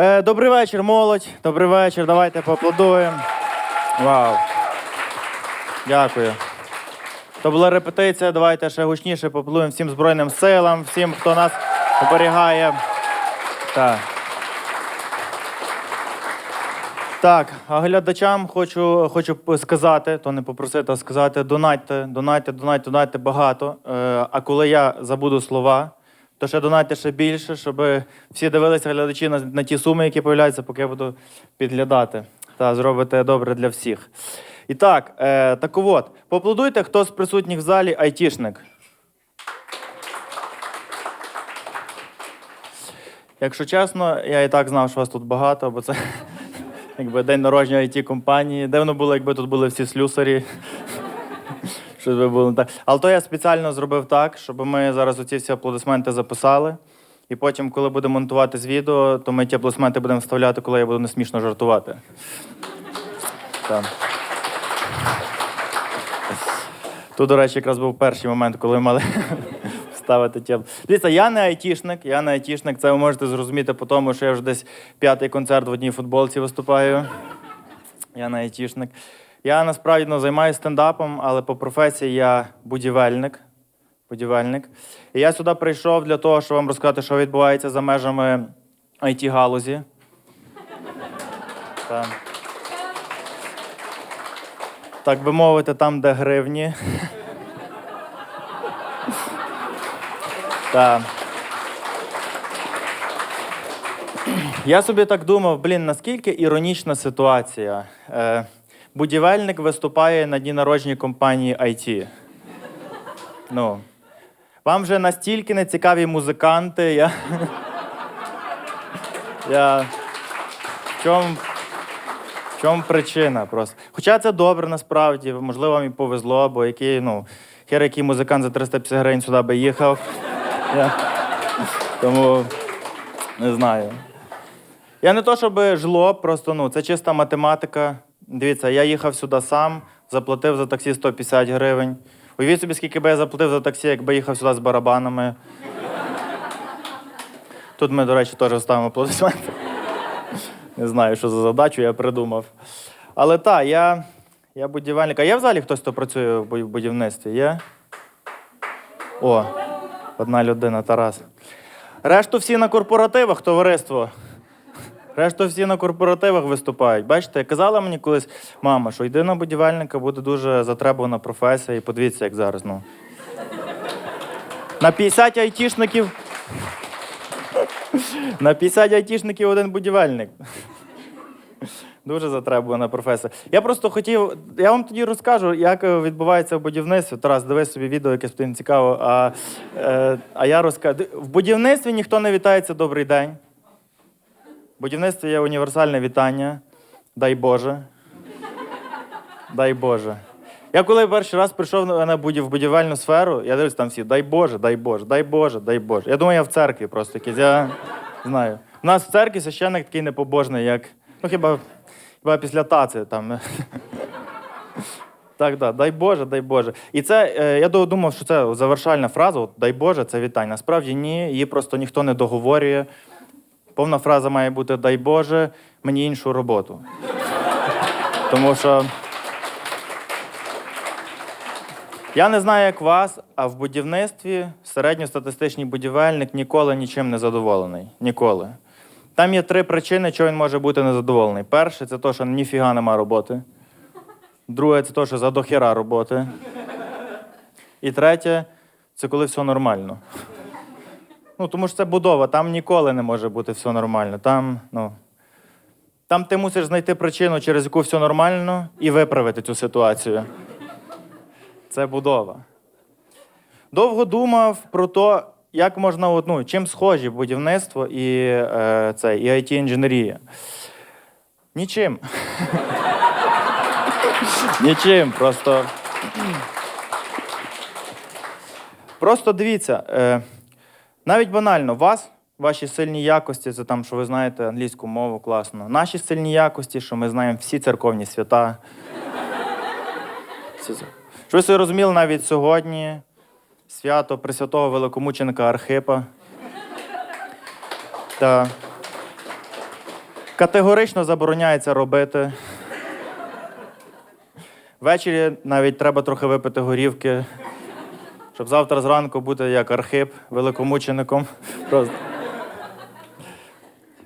Е, добрий вечір, молодь. Добрий вечір. Давайте поаплодуємо. Вау. Дякую. То була репетиція. Давайте ще гучніше поаплодуємо всім Збройним силам, всім, хто нас оберігає. Так. Так, а глядачам хочу, хочу сказати, то не попросити, а сказати: донатьте, донатьте, донатьте, донатьте багато. Е, а коли я забуду слова, то ще донатьте ще більше, щоб всі дивилися глядачі на, на ті суми, які появляються, поки я буду підглядати. Та зробите добре для всіх. І так, е, так от, поаплодуйте, хто з присутніх в залі айтішник. Якщо чесно, я і так знав, що вас тут багато, бо це якби день народження it компанії. Дивно було, якби тут були всі слюсарі. Щоб ви були так. Але то я спеціально зробив так, щоб ми зараз оці всі аплодисменти записали. І потім, коли будемо монтувати з відео, то ми ті аплодисменти будемо вставляти, коли я буду несмішно жартувати. Так. Тут, до речі, якраз був перший момент, коли ми мали вставити ті. Дивіться, я не айтішник, я не айтішник. Це ви можете зрозуміти по тому, що я вже десь п'ятий концерт в одній футболці виступаю. Я не айтішник. Я насправді ну, займаюся стендапом, але по професії я будівельник. Будівельник. І я сюди прийшов для того, щоб вам розказати, що відбувається за межами it галузі Так. Би мовити, там, де гривні. Так. Я собі так думав, блін, наскільки іронічна ситуація. Е, будівельник виступає на дні народження компанії IT. Ну, вам вже настільки не цікаві музиканти. Я. Я. В чому, в чому причина просто? Хоча це добре насправді, можливо, вам і повезло, бо який, ну, хер який музикант за 350 гривень сюди би їхав. Я... Тому не знаю. Я не то, щоб жлоб, просто ну, це чиста математика. Дивіться, я їхав сюди сам, заплатив за таксі 150 гривень. Уявіть собі, скільки би я заплатив за таксі, якби їхав сюди з барабанами. Тут ми, до речі, теж ставимо аплодисменти. Не знаю, що за задачу я придумав. Але так, я, я будівельник. А є в залі хтось, хто працює в будівництві? Є? О, одна людина, Тарас. Решту всі на корпоративах, товариство. Решту всі на корпоративах виступають. Бачите, казала мені колись мама, що йди на будівельника, буде дуже затребувана професія, і подивіться, як зараз. Ну. На 50 айтішників. На 50 айтішників один будівельник. Дуже затребувана професія. Я просто хотів, я вам тоді розкажу, як відбувається в будівництві. Тарас, дивись собі відео, якесь тобі цікаво. А, е, а я розкажу. В будівництві ніхто не вітається добрий день. В будівництві є універсальне вітання. Дай Боже. Дай Боже. Я коли перший раз прийшов на будів- в будівельну сферу, я дивлюсь там всі, дай Боже, дай Боже, дай Боже, дай Боже. Я думаю, я в церкві просто якийсь. Я знаю. У нас в церкві священник такий непобожний, як. Ну хіба, хіба після таци там. Так, так, дай Боже, дай Боже. І це е, я думав, що це завершальна фраза, от, дай Боже, це вітання. Насправді ні, її просто ніхто не договорює. Повна фраза має бути дай Боже, мені іншу роботу. Тому що. Я не знаю, як вас, а в будівництві середньостатистичний будівельник ніколи нічим не задоволений. Ніколи. Там є три причини, чого він може бути незадоволений. Перше, це те, що ніфіга нема роботи. Друге, це те, що за дохіра роботи. І третє це коли все нормально. Ну, тому що це будова, там ніколи не може бути все нормально. Там, ну, там ти мусиш знайти причину, через яку все нормально, і виправити цю ситуацію. Це будова. Довго думав про те, як можна от, ну, чим схожі будівництво і, е, це, і IT-інженерія. Нічим. Нічим. Просто. Просто дивіться. Е, навіть банально, вас, ваші сильні якості, це там, що ви знаєте англійську мову класно. Наші сильні якості, що ми знаємо всі церковні свята. Що ви собі розуміли навіть сьогодні свято Пресвятого великомученика Архипа. Та Категорично забороняється робити. Ввечері навіть треба трохи випити горівки, щоб завтра зранку бути як архип великомучеником. Просто.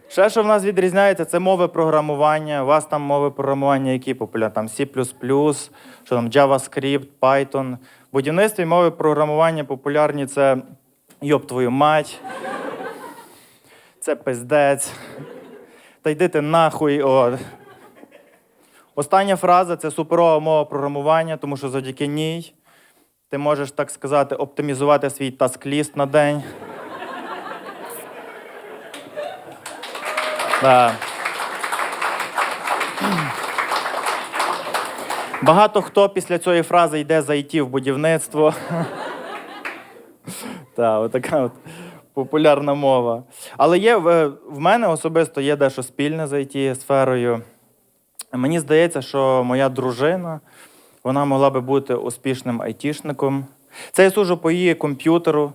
Ще, що в нас відрізняється, це мови програмування. У вас там мови програмування, які популярні? Там C, що там JavaScript, Python. В будівництві мови програмування популярні це йоб твою мать, це пиздець. Та йди ти нахуй. О. Остання фраза це суперова мова програмування, тому що завдяки ній ти можеш, так сказати, оптимізувати свій таск-ліст на день. Да. Багато хто після цієї фрази йде за IT в будівництво. Так, отака от популярна мова. Але є в, в мене особисто є дещо спільне з it сферою. Мені здається, що моя дружина вона могла би бути успішним айтішником. Це я сужу по її комп'ютеру.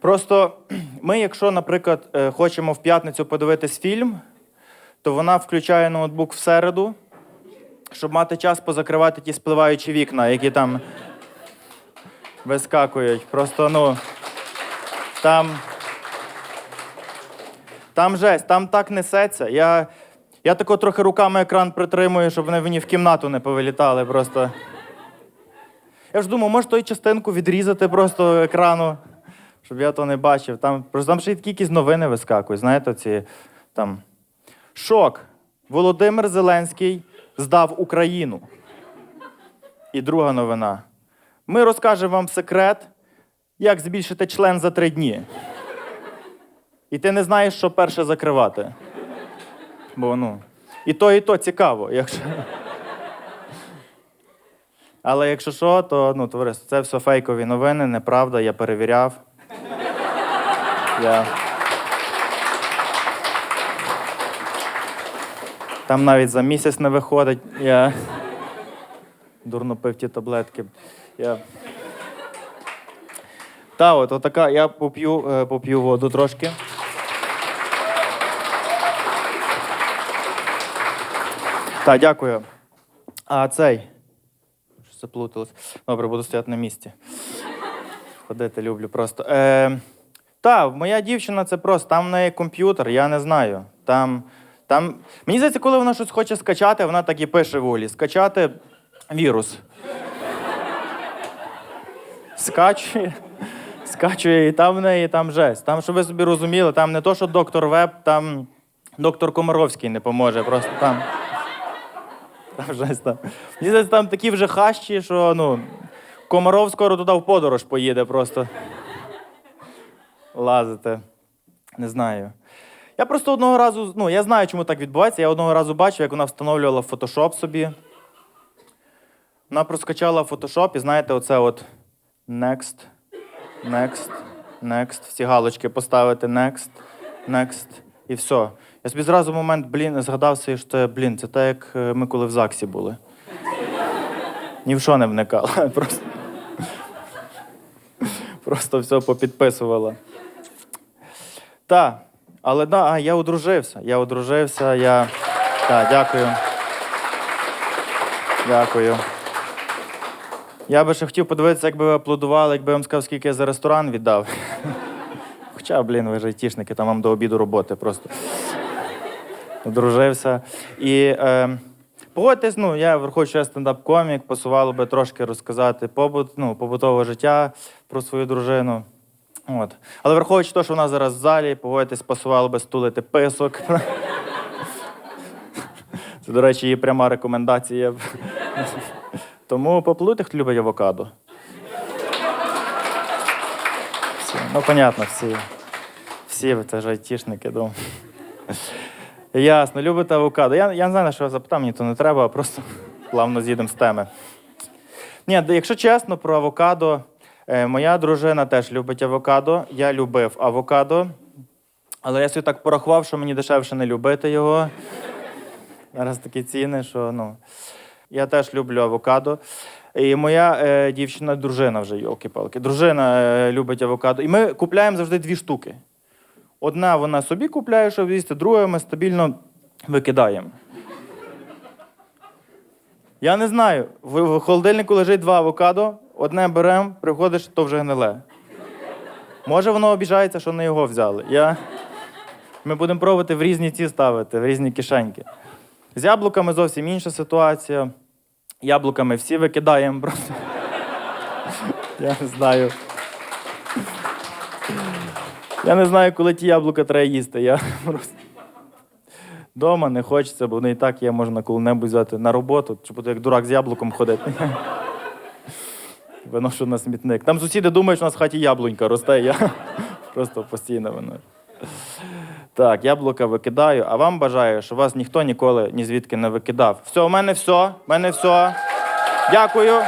Просто ми, якщо, наприклад, е, хочемо в п'ятницю подивитись фільм, то вона включає ноутбук в середу, щоб мати час позакривати ті спливаючі вікна, які там вискакують. Просто, ну, там. Там жесть, там так несеться. Я, я тако трохи руками екран притримую, щоб вони мені в кімнату не повилітали просто. Я ж думав, може той частинку відрізати просто екрану, щоб я то не бачив. Там, просто там ще й такі якісь новини вискакують, знаєте, ці там. Шок. Володимир Зеленський здав Україну. І друга новина. Ми розкажемо вам секрет, як збільшити член за три дні. І ти не знаєш, що перше закривати. Бо ну. І то, і то цікаво, якщо. Але якщо що, то ну, товариство, це все фейкові новини, неправда, я перевіряв. Я... Там навіть за місяць не виходить. Я дурно пив ті таблетки. Я... Та, от, отака, я поп'ю, е, поп'ю воду трошки. Так, дякую. А цей. Щось заплуталось. Добре, буду стояти на місці. Ходити люблю просто. Е, та, моя дівчина це просто, там в неї комп'ютер, я не знаю. Там, там... Мені здається, коли вона щось хоче скачати, вона так і пише в Олі. Скачати вірус. Скачує, скачує, і там в неї там жесть. Там, щоб ви собі розуміли, там не то, що доктор Веб, там доктор Комаровський не поможе. Просто там. Там жесть там. Мені здається, там такі вже хащі, що ну, Комаров скоро туди в подорож поїде просто. Лазити. Не знаю. Я просто одного разу, ну, я знаю, чому так відбувається. Я одного разу бачив, як вона встановлювала Photoshop собі. Вона проскачала Photoshop і знаєте, оце от next, next, next. Всі галочки поставити next, next і все. Я собі зразу момент, блін, згадав собі, що блін, це так, як е, ми коли в ЗАГСі були. Ні в що не вникала. Просто, просто все попідписувала. Так, але да, я одружився. Я одружився, я. Так, дякую. Дякую. Я би ще хотів подивитися, як би ви аплодували, якби я вам сказав, скільки я за ресторан віддав. Хоча, блін, ви ж айтішники, там вам до обіду роботи просто. Одружився. І е, погодьтесь, ну, я враховуючи, що я стендап-комік, посувало би трошки розказати побут, ну, побутове життя про свою дружину. От. Але враховуючи те, що вона зараз в залі, погодьтесь, пасувало би стулити писок. Це, до речі, її пряма рекомендація. Тому поплуйте, хто любить авокадо. Ну, понятно, всі. Всі це ж айтішники, думаю. Ясно, любите авокадо. Я, я не знаю, на що запитав, мені то не треба, а просто плавно з'їдемо з теми. Ні, якщо чесно, про авокадо. Е, моя дружина теж любить авокадо. Я любив авокадо, але я собі так порахував, що мені дешевше не любити його. Зараз такі ціни, що ну. Я теж люблю авокадо. І моя е, дівчина, дружина вже, йолки-палки. Дружина е, любить авокадо. І ми купляємо завжди дві штуки. Одна вона собі купляє, щоб їсти, друга ми стабільно викидаємо. Я не знаю. В холодильнику лежить два авокадо, одне беремо, приходиш, то вже гниле. Може, воно обіжається, що не його взяли. Я... Ми будемо пробувати в різні ці ставити, в різні кишеньки. З яблуками зовсім інша ситуація. Яблуками всі викидаємо просто. Я не знаю. Я не знаю, коли ті яблука треба їсти. Я просто. Дома не хочеться, бо вони і так є, можна коли-небудь взяти на роботу, чи буду як дурак з яблуком ходити. Виношу на смітник. Там сусіди думають, що у нас в хаті яблунька росте, я просто постійно виношу. Так, яблука викидаю, а вам бажаю, щоб вас ніхто ніколи ні звідки не викидав. Все, у мене все, у мене все. Дякую.